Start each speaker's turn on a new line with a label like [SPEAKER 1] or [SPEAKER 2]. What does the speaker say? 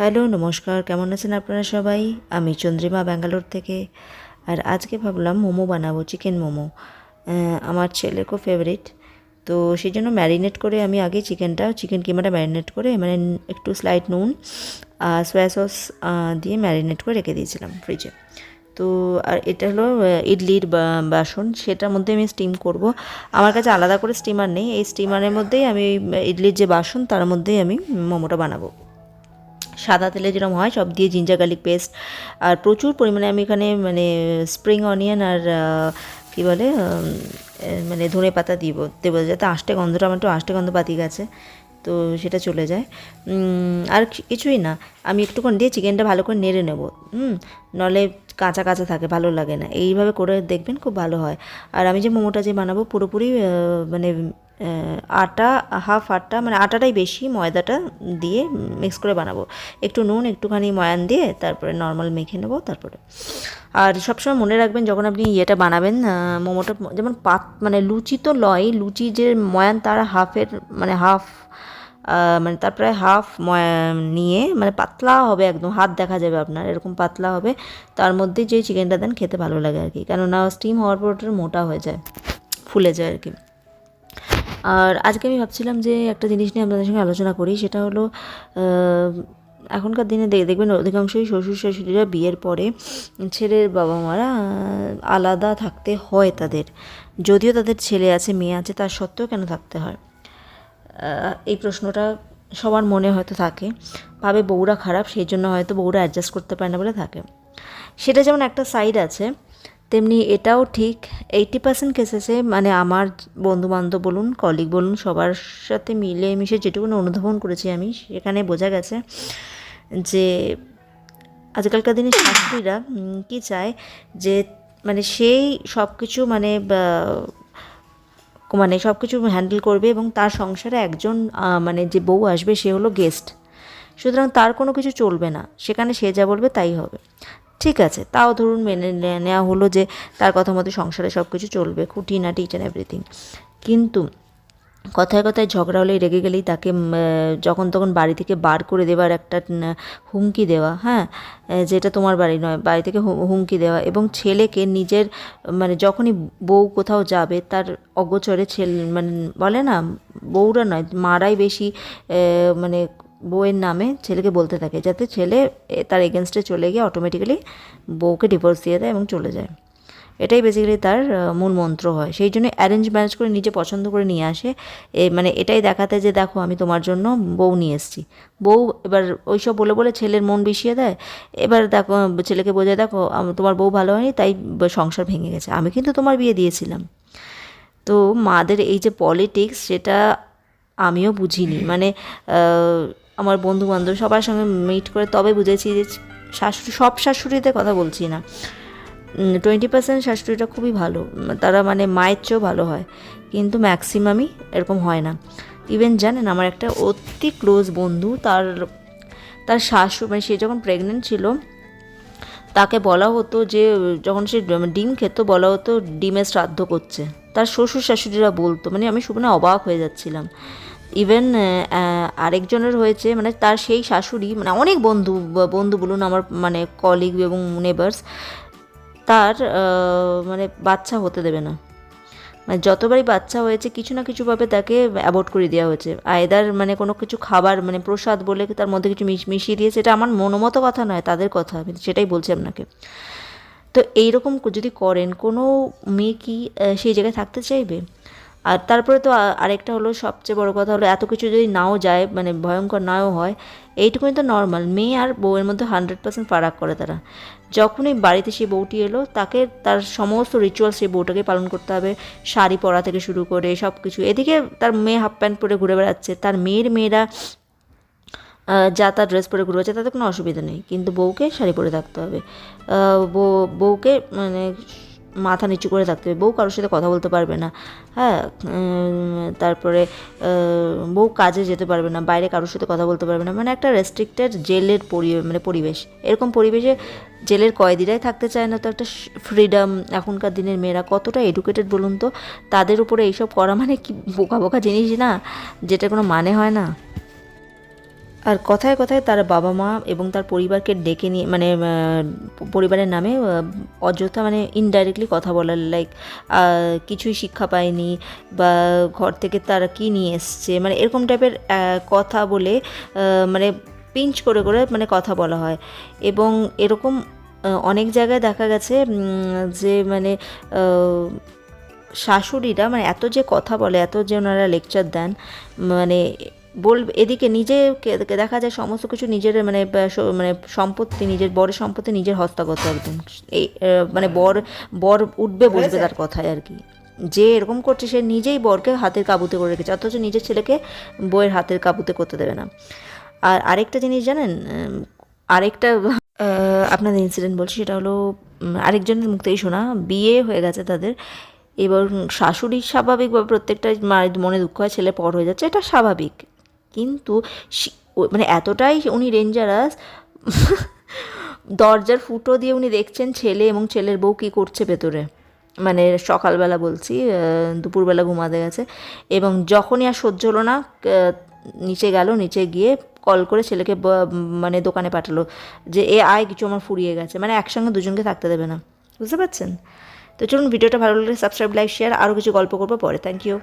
[SPEAKER 1] Hello, নমস্কার। কেমন আছেন আপনারা সবাই? আমি চন্দ্রিমা, ব্যাঙ্গালোর থেকে। আর আজকে ভাবলাম মোমো বানাবো, চিকেন মোমো। আমার ছেলের খুব ফেভারিট তো সেই জন্য ম্যারিনেট করে আমি আগে চিকেনটা, চিকেন কিমাটা ম্যারিনেট করে মানে একটু স্লাইট নুন আর সয়া সস দিয়ে ম্যারিনেট করে রেখে দিয়েছিলাম ফ্রিজে তো আর এটা হলো ইডলির বাসন, সেটার মধ্যে আমি স্টিম করব। আমার কাছে আলাদা করে স্টিমার নেই। এই স্টিমারের মধ্যেই আমি, ইডলির যে বাসন, তার মধ্যেই আমি মোমোটা বানাবো। সাদা তেলে যেরকম হয়, সব দিয়ে জিঞ্জার গার্লিক পেস্ট আর প্রচুর পরিমাণে আমি এখানে মানে স্প্রিং অনিয়ন আর কী বলে মানে ধনে পাতা দিব, দেবো, যাতে আষ্টে গন্ধটা আমার একটু আষ্টে গন্ধ পাতি গেছে তো সেটা চলে যায়। আর কিছুই না, আমি একটুক্ষণ দিয়ে চিকেনটা ভালো করে নেড়ে নেব, হুম, নলে কাঁচা কাঁচা থাকে, ভালো লাগে না, এইভাবে করে দেখবেন খুব ভালো হয়। আর আমি যে মোমোটা যে বানাবো পুরোপুরি মানে আটা হাফ আটা মানে আটাটাই বেশি ময়দাটা দিয়ে মিক্স করে বানাবো। একটু নুন, একটুখানি ময়ান দিয়ে তারপরে নর্মাল মেখে নেব, তারপরে। আর সবসময় মনে রাখবেন, যখন আপনি ইয়েটা বানাবেন মোমোটা, যেমন পাত মানে লুচি তো লয়, লুচি যে ময়ান তার হাফের মানে হাফ মানে তার প্রায় হাফ নিয়ে মানে পাতলা হবে একদম, হাত দেখা যাবে আপনার, এরকম পাতলা হবে। তার মধ্যে যে চিকেনটা দেন, খেতে ভালো লাগে আর কি। কেননা স্টিম হওয়ার পর ওটা মোটা হয়ে যায়, ফুলে যায় আর কি। আর আজকে আমি ভাবছিলাম যে একটা জিনিস নিয়ে আপনাদের সঙ্গে আলোচনা করি, সেটা হলো এখনকার দিনে দেখবেন অধিকাংশই শ্বশুর শাশুড়িরা বিয়ের পরে ছেলের বাবা মারা আলাদা থাকতে হয় তাদের। যদিও তাদের ছেলে আছে, মেয়ে আছে, তার সত্ত্বেও কেন থাকতে হয়? এই প্রশ্নটা সবার মনে হয়তো থাকে। ভাবে বউরা খারাপ, সেই জন্য হয়তো বউরা অ্যাডজাস্ট করতে পারে না বলে থাকে। সেটা যেমন একটা সাইড আছে তেমনি এটাও ঠিক এইটি পার্সেন্ট কেসেসে মানে আমার বন্ধুবান্ধব বলুন কলিগ বলুন সবার সাথে মিলে মিশে যেটুকু অনুধাবন করেছি আমি সেখানে বোঝা গেছে যে আজকালকার দিনে উম, কি চায় যে মানে সেই সব কিছু মানে মানে সব কিছু হ্যান্ডেল করবে এবং তার সংসারে একজন মানে যে বউ আসবে সে হলো গেস্ট সুতরাং তার কোনো কিছু চলবে না সেখানে সে যা বলবে তাই হবে। ঠিক আছে, তাও ধরুন মেনে নেওয়া হলো যে তার কথা মতো সংসারে সব কিছু চলবে, খুঁটিনাটি ইচ অ্যান্ড এভরিথিং। কিন্তু কথায় কথায় ঝগড়া হলেই রেগে গেলেই তাকে যখন তখন বাড়ি থেকে বার করে দেওয়ার একটা হুমকি দেওয়া হ্যাঁ? যেটা তোমার বাড়ি নয়, বাড়ি থেকে হুমকি দেওয়া এবং ছেলেকে নিজের মানে যখনই বউ কোথাও যাবে, তার অগোচরে ছেলে মানে বলে না, বউরা নয়, মারাই বেশি মানে বউয়ের নামে ছেলেকে বলতে থাকে যাতে ছেলে তার এগেনস্টে চলে গিয়ে অটোমেটিক্যালি বউকে ডিভোর্স দিয়ে দেয় এবং চলে যায়। এটাই বেসিক্যালি তার মূল মন্ত্র হয়। সেই জন্য অ্যারেঞ্জ ম্যারেজ করে নিজে পছন্দ করে নিয়ে আসে। এ মানে এটাই দেখাতে যে দেখো আমি তোমার জন্য বউ নিয়ে এসেছি। বউ এবার ওইসব বলে বলে ছেলের মন বিষিয়ে দেয়। এবার দেখো, ছেলেকে বোঝায়, দেখো তোমার বউ ভালো হয়নি, তাই সংসার ভেঙে গেছে। আমি কিন্তু তোমার বিয়ে দিয়েছিলাম। তো মাদের এই যে পলিটিক্স সেটা আমিও বুঝিনি। মানে আমার বন্ধু বান্ধব সবার সঙ্গে মিট করে তবে বুঝেছি যে শাশুড়ি, সব শাশুড়িতে কথা বলছি না। টোয়েন্টি পার্সেন্ট শাশুড়িটা খুবই ভালো। তারা মানে মায়ের চেয়েও ভালো হয়। কিন্তু ম্যাক্সিমামই এরকম হয় না। ইভেন জানেন, আমার একটা অতি ক্লোজ বন্ধু, তার তার শাশু মানে সে যখন প্রেগনেন্ট ছিল, তাকে বলা হতো যে, যখন সে ডিম খেত, বলা হতো ডিমের শ্রাদ্ধ করছে। তার শ্বশুর শাশুড়িরা বলতো মানে আমি শুনে অবাক হয়ে যাচ্ছিলাম। ইভেন আরেকজনের হয়েছে মানে তার সেই শাশুড়ি মানে অনেক বন্ধু বন্ধু বলুন আমার মানে কলিগ এবং নেবার্স তার মানে বাচ্চা হতে দেবে না। মানে যতবারই বাচ্চা হয়েছে, কিছু না কিছুভাবে তাকে অ্যাভয়েড করে দেওয়া হয়েছে। আয়দার মানে কোনো কিছু খাবার মানে প্রসাদ বলে তার মধ্যে কিছু মিশ- মিশিয়ে দিয়েছে এটা আমার মনোমত কথা নয়, তাদের কথা, আমি সেটাই বলছি আপনাকে। তো এইরকম যদি করেন, কোনো মেয়ে কি সেই জায়গায় থাকতে চাইবে? আর তারপরে তো আরেকটা হলো সবচেয়ে বড় কথা হলো এত কিছু যদি নাও যায় মানে ভয়ঙ্কর নাও হয়, এইটুকুনি তো নর্মাল মেয়ে আর বউয়ের মধ্যে হান্ড্রেড পার্সেন্ট ফারাক করে তারা। যখনই বাড়িতে সেই বউটি এলো, তাকে তার সমস্ত রিচুয়াল সেই বউটাকে পালন করতে হবে, শাড়ি পরা থেকে শুরু করে সব কিছু এদিকে তার মেয়ে হাফ প্যান্ট পরে ঘুরে বেড়াচ্ছে, তার মেয়ের মেয়েরা যা তার ড্রেস পরে ঘুরে বেড়াচ্ছে, তাতে কোনো অসুবিধা নেই। কিন্তু বউকে শাড়ি পরে থাকতে হবে। বউ- বউকে মানে মাথা নিচু করে থাকতে হবে। বউ কারোর সাথে কথা বলতে পারবে না। হ্যাঁ তারপরে বউ কাজে যেতে পারবে না, বাইরে কারোর সাথে কথা বলতে পারবে না। মানে একটা রেস্ট্রিক্টেড জেলের পরি মানে পরিবেশ। এরকম পরিবেশে জেলের কয়েদিরাই থাকতে চায় না, তো একটা ফ্রিডম এখনকার দিনের মেয়েরা কতটা এডুকেটেড বলুন তো? তাদের উপরে এইসব করা মানে কি বোকা বোকা জিনিস না? যেটা কোনো মানে হয় না। আর কথায় কথায় তার বাবা মা এবং তার পরিবারকে ডেকে নিয়ে মানে পরিবারের নামে অযথা মানে ইনডাইরেক্টলি কথা বলার লাইক কিছুই শিক্ষা পায়নি বা ঘর থেকে তারা কী নিয়ে এসছে মানে এরকম টাইপের কথা বলে মানে পিঞ্চ করে করে মানে কথা বলা হয়। এবং এরকম অনেক জায়গায় দেখা গেছে যে মানে শাশুড়িরা মানে এত যে কথা বলে, এত যে ওনারা লেকচার দেন মানে বল এদিকে নিজে দেখা যায় সমস্ত কিছু নিজের মানে মানে সম্পত্তি নিজের বরের সম্পত্তি নিজের হস্তগত একদম। এই মানে বর বর উঠবে বসবে তার কথায় আর কি। যে এরকম করছে সে নিজেই বরকে হাতের কাবুতে করে রেখেছে অথচ নিজের ছেলেকে বইয়ের হাতের কাবুতে করতে দেবে না। আর আরেকটা জিনিস জানেন আরেকটা আপনাদের ইনসিডেন্ট বলছি সেটা হলো আরেকজনের মুখ থেকেই শোনা বিয়ে হয়ে গেছে তাদের। এবার শাশুড়ির স্বাভাবিকভাবে প্রত্যেকটা মায়ের মনে দুঃখ হয় ছেলে পর হয়ে যাচ্ছে এটা স্বাভাবিক। কিন্তু মানে এতটাই উনি ডেঞ্জারাস দরজার ফুটো দিয়ে উনি দেখছেন ছেলে এবং ছেলের বউ কী করছে ভেতরে। মানে সকালবেলা বলছি দুপুরবেলা ঘুমাতে গেছে এবং যখনই আর সহ্য হলো না নিচে গেল, নিচে গিয়ে কল করে ছেলেকে মানে দোকানে পাঠালো যে, এ, আয়, কিছু আমার ফুরিয়ে গেছে। মানে একসঙ্গে দুজনকে থাকতে দেবে না। বুঝতে পারছেন? তো চলুন, ভিডিওটা ভালো লাগলে সাবস্ক্রাইব লাইক শেয়ার আরও কিছু গল্প করব পরে। Thank you